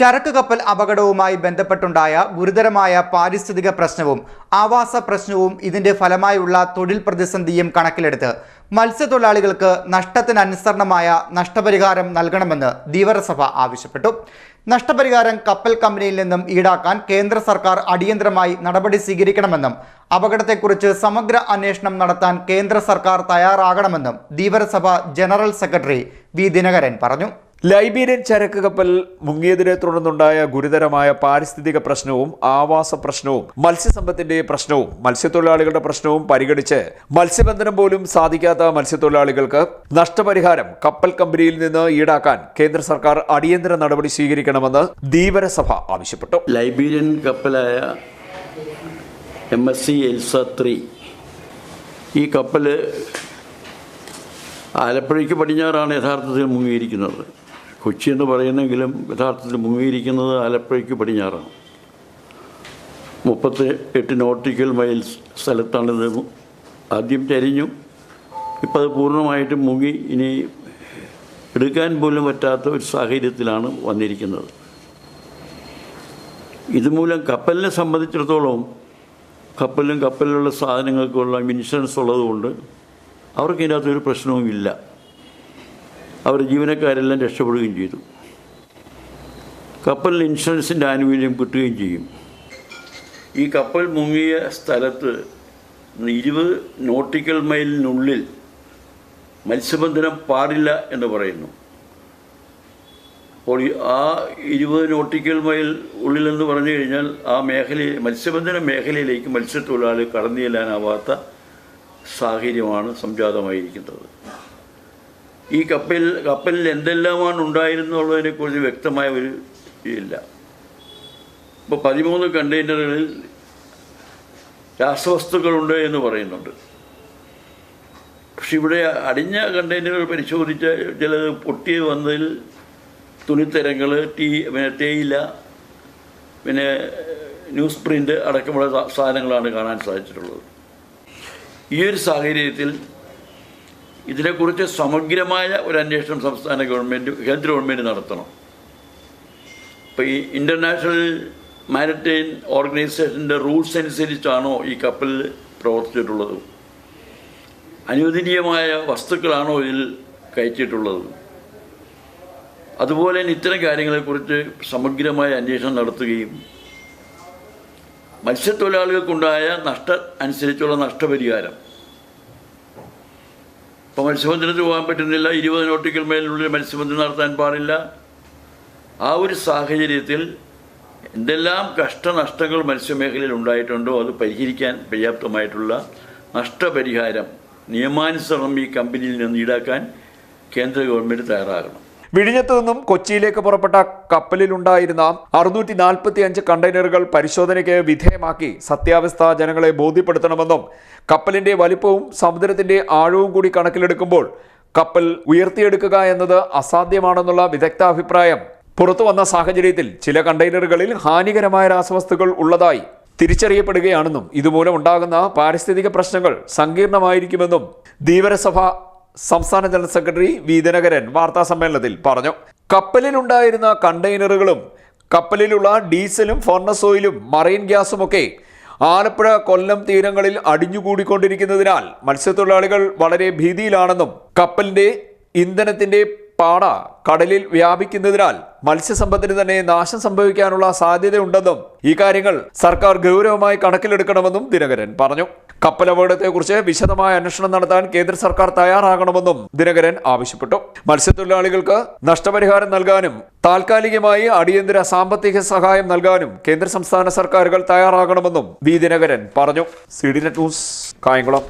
ചരക്ക് കപ്പൽ അപകടവുമായി ബന്ധപ്പെട്ടുണ്ടായ ഗുരുതരമായ പാരിസ്ഥിതിക പ്രശ്നവും ആവാസ പ്രശ്നവും ഇതിന്റെ ഫലമായുള്ള തൊഴിൽ പ്രതിസന്ധിയും കണക്കിലെടുത്ത് മത്സ്യത്തൊഴിലാളികൾക്ക് നഷ്ടത്തിനനുസരണമായ നഷ്ടപരിഹാരം നൽകണമെന്ന് ധീവരസഭ ആവശ്യപ്പെട്ടു. നഷ്ടപരിഹാരം കപ്പൽ കമ്പനിയിൽ നിന്നും ഈടാക്കാൻ കേന്ദ്ര സർക്കാർ അടിയന്തരമായി നടപടി സ്വീകരിക്കണമെന്നും അപകടത്തെക്കുറിച്ച് സമഗ്ര അന്വേഷണം നടത്താൻ കേന്ദ്ര സർക്കാർ തയ്യാറാകണമെന്നും Dheevarasabha general secretary V Dinakaran പറഞ്ഞു. ലൈബീരിയൻ ചരക്ക് കപ്പൽ മുങ്ങിയതിനെ തുടർന്നുണ്ടായ ഗുരുതരമായ പാരിസ്ഥിതിക പ്രശ്നവും ആവാസ പ്രശ്നവും മത്സ്യസമ്പത്തിന്റെ പ്രശ്നവും മത്സ്യത്തൊഴിലാളികളുടെ പ്രശ്നവും പരിഗണിച്ച് മത്സ്യബന്ധനം പോലും സാധിക്കാത്ത മത്സ്യത്തൊഴിലാളികൾക്ക് നഷ്ടപരിഹാരം കപ്പൽ കമ്പനിയിൽ നിന്ന് ഈടാക്കാൻ കേന്ദ്ര സർക്കാർ അടിയന്തര നടപടി സ്വീകരിക്കണമെന്ന് ധീവരസഭ ആവശ്യപ്പെട്ടു. Liberian കപ്പലായ M S C Elsa three ഈ കപ്പൽ ആലപ്പുഴയ്ക്ക് പടിഞ്ഞാറാണ് യഥാർത്ഥത്തിൽ മുങ്ങിയിരിക്കുന്നത്. കൊച്ചി എന്ന് പറയുന്നെങ്കിലും യഥാർത്ഥത്തിൽ മുങ്ങിയിരിക്കുന്നത് ആലപ്പുഴയ്ക്ക് പടിഞ്ഞാറാണ്. മുപ്പത്തി എട്ട് നോട്ടിക്കൽ മൈൽസ് സ്ഥലത്താണിത്. ആദ്യം ചരിഞ്ഞു. ഇപ്പോൾ അത് പൂർണമായിട്ടും മുങ്ങി. ഇനി എടുക്കാൻ പോലും പറ്റാത്ത ഒരു സാഹചര്യത്തിലാണ് വന്നിരിക്കുന്നത്. ഇതുമൂലം കപ്പലിനെ സംബന്ധിച്ചിടത്തോളം കപ്പലും കപ്പലിലുള്ള സാധനങ്ങൾക്കുള്ള ഇൻഷുറൻസ് ഉള്ളതുകൊണ്ട് അവർക്ക് ഇതിനകത്തൊരു പ്രശ്നവുമില്ല. അവർ ജീവനക്കാരെല്ലാം രക്ഷപ്പെടുകയും ചെയ്തു. കപ്പലിന് ഇൻഷുറൻസിന്റെ ആനുകൂല്യം കിട്ടുകയും ചെയ്യും. ഈ കപ്പൽ മുങ്ങിയ സ്ഥലത്ത് ഇരുപത് നോട്ടിക്കൽ മൈലിനുള്ളിൽ മത്സ്യബന്ധനം പാടില്ല എന്ന് പറയുന്നു. അപ്പോൾ ആ ഇരുപത് നോട്ടിക്കൽ മൈൽ ഉള്ളിലെന്ന് പറഞ്ഞു കഴിഞ്ഞാൽ ആ മേഖലയിൽ മത്സ്യബന്ധന മേഖലയിലേക്ക് മത്സ്യത്തൊഴിലാളി കടന്നു ചെല്ലാനാവാത്ത സാഹചര്യമാണ് സംജാതമായിരിക്കുന്നത്. ഈ കപ്പൽ കപ്പലിൽ എന്തെല്ലാമാണ് ഉണ്ടായിരുന്നുള്ളതിനെക്കുറിച്ച് വ്യക്തമായ ഒരു ഇല്ല. ഇപ്പോൾ പതിമൂന്ന് കണ്ടെയ്നറുകളിൽ രാസവസ്തുക്കളുണ്ട് എന്ന് പറയുന്നുണ്ട്. പക്ഷെ ഇവിടെ അടിഞ്ഞ കണ്ടെയ്നറുകൾ പരിശോധിച്ച ചിലത് പൊട്ടി വന്നതിൽ തുണിത്തരങ്ങൾ ടീ പിന്നെ തേയില പിന്നെ ന്യൂസ് പ്രിന്റ് അടക്കമുള്ള സാധനങ്ങളാണ് കാണാൻ സാധിച്ചിട്ടുള്ളത്. ഈ ഒരു സാഹചര്യത്തിൽ ഇതിനെക്കുറിച്ച് സമഗ്രമായ ഒരു അന്വേഷണം സംസ്ഥാന ഗവൺമെന്റ് കേന്ദ്ര ഗവൺമെന്റ് നടത്തണം. ഇപ്പോൾ ഈ ഇന്റർനാഷണൽ മാരിടൈം ഓർഗനൈസേഷന്റെ റൂൾസ് അനുസരിച്ചാണോ ഈ കപ്പൽ പ്രവർത്തിച്ചിട്ടുള്ളത്? അനുവദനീയമായ വസ്തുക്കളാണോ ഇതിൽ കയറ്റിയിട്ടുള്ളത്? അതുപോലെ തന്നെ ഇത്തരം കാര്യങ്ങളെക്കുറിച്ച് സമഗ്രമായ അന്വേഷണം നടത്തുകയും മത്സ്യത്തൊഴിലാളികൾക്കുണ്ടായ നഷ്ട അനുസരിച്ചുള്ള നഷ്ടപരിഹാരം ഇപ്പോൾ മത്സ്യബന്ധനത്തിന് പോകാൻ പറ്റുന്നില്ല. ഇരുപത് നോട്ടിക്കൽ മേലിനുള്ളിൽ മത്സ്യബന്ധനം നടത്താൻ പാടില്ല. ആ ഒരു സാഹചര്യത്തിൽ എന്തെല്ലാം കഷ്ടനഷ്ടങ്ങൾ മത്സ്യമേഖലയിൽ ഉണ്ടായിട്ടുണ്ടോ അത് പരിഹരിക്കാൻ പര്യാപ്തമായിട്ടുള്ള നഷ്ടപരിഹാരം നിയമാനുസരണം ഈ കമ്പനിയിൽ നിന്ന് ഈടാക്കാൻ കേന്ദ്ര ഗവൺമെന്റ് തയ്യാറാകണം. വിഴിഞ്ഞത്തു നിന്നും കൊച്ചിയിലേക്ക് പുറപ്പെട്ട കപ്പലിലുണ്ടായിരുന്ന അറുന്നൂറ്റി നാൽപ്പത്തി അഞ്ച് കണ്ടെയ്നറുകൾ പരിശോധനയ്ക്ക് വിധേയമാക്കി സത്യാവസ്ഥ ജനങ്ങളെ ബോധ്യപ്പെടുത്തണമെന്നും കപ്പലിന്റെ വലിപ്പവും സമുദ്രത്തിന്റെ ആഴവും കൂടി കണക്കിലെടുക്കുമ്പോൾ കപ്പൽ ഉയർത്തിയെടുക്കുക എന്നത് അസാധ്യമാണെന്നുള്ള വിദഗ്ധ അഭിപ്രായം പുറത്തു വന്ന സാഹചര്യത്തിൽ ചില കണ്ടെയ്നറുകളിൽ ഹാനികരമായ രാസവസ്തുക്കൾ ഉള്ളതായി തിരിച്ചറിയപ്പെടുകയാണെന്നും ഇതുമൂലം ഉണ്ടാകുന്ന പാരിസ്ഥിതിക പ്രശ്നങ്ങൾ സങ്കീർണമായിരിക്കുമെന്നും ധീവരസഭ സംസ്ഥാന ജനറൽ സെക്രട്ടറി വി ദിനകരൻ വാർത്താ സമ്മേളനത്തിൽ പറഞ്ഞു. കപ്പലിലുണ്ടായിരുന്ന കണ്ടെയ്നറുകളും കപ്പലിലുള്ള ഡീസലും ഫർണസ് ഓയിലും മറൈൻ ഗ്യാസുമൊക്കെ ആലപ്പുഴ കൊല്ലം തീരങ്ങളിൽ അടിഞ്ഞുകൂടിക്കൊണ്ടിരിക്കുന്നതിനാൽ മത്സ്യത്തൊഴിലാളികൾ വളരെ ഭീതിയിലാണെന്നും കപ്പലിന്റെ ഇന്ധനത്തിന്റെ പാട കടലിൽ വ്യാപിക്കുന്നതിനാൽ മത്സ്യസമ്പത്തിന് തന്നെ നാശം സംഭവിക്കാനുള്ള സാധ്യതയുണ്ടെന്നും ഈ കാര്യങ്ങൾ സർക്കാർ ഗൗരവമായി കണക്കിലെടുക്കണമെന്നും ദിനകരൻ പറഞ്ഞു. കപ്പൽ അപകടത്തെക്കുറിച്ച് വിശദമായ അന്വേഷണം നടത്താൻ കേന്ദ്ര സർക്കാർ തയ്യാറാകണമെന്നും ദിനകരൻ ആവശ്യപ്പെട്ടു. മത്സ്യത്തൊഴിലാളികൾക്ക് നഷ്ടപരിഹാരം നൽകാനും താൽക്കാലികമായി അടിയന്തര സാമ്പത്തിക സഹായം നൽകാനും കേന്ദ്ര സംസ്ഥാന സർക്കാരുകൾ തയ്യാറാകണമെന്നും വി. ദിനകരൻ പറഞ്ഞു. C D news Kayamkulam.